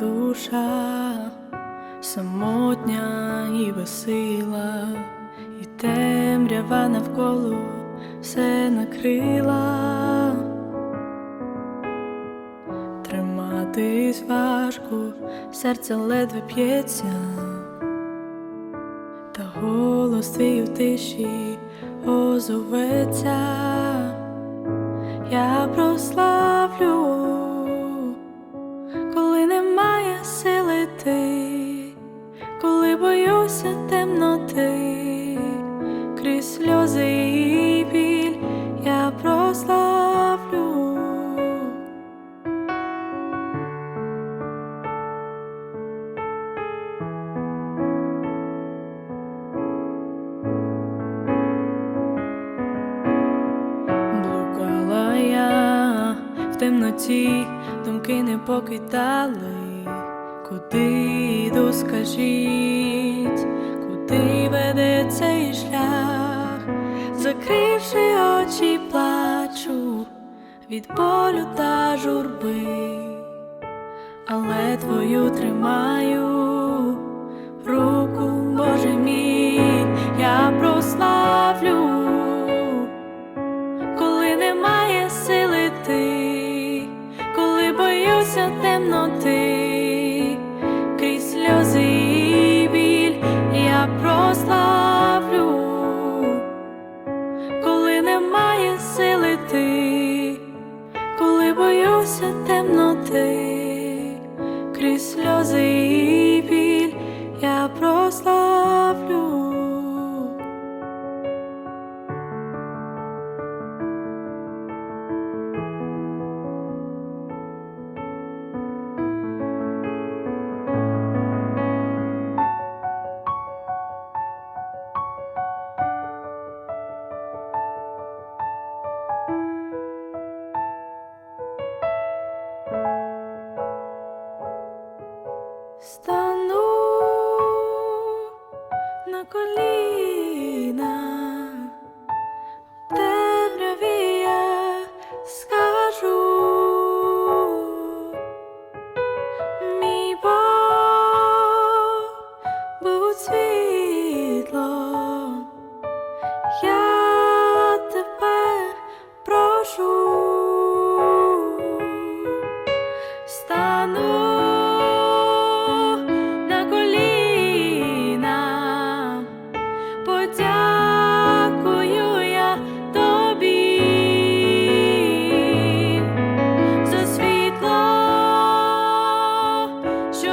душа, самотня і безсила, і темрява навколо все накрила. Триматись важко, серце ледве п'ється, та голос твій у тиші озоветься. Я прославлю, темноті, думки не покидали. Куди йду, скажіть, куди веде цей шлях, закривши очі, плачу від болю та журби, але твою тримаю темноти, крізь сльози і біль я прославлю, коли немає сили ти, коли боюся темноти, крізь сльози і біль я прославлю.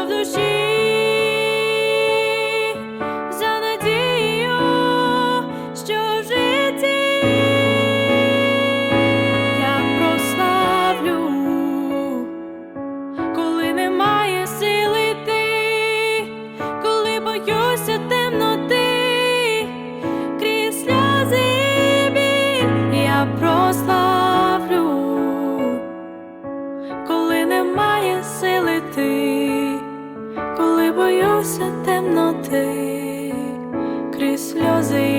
the sheep. темноти крізь сльози.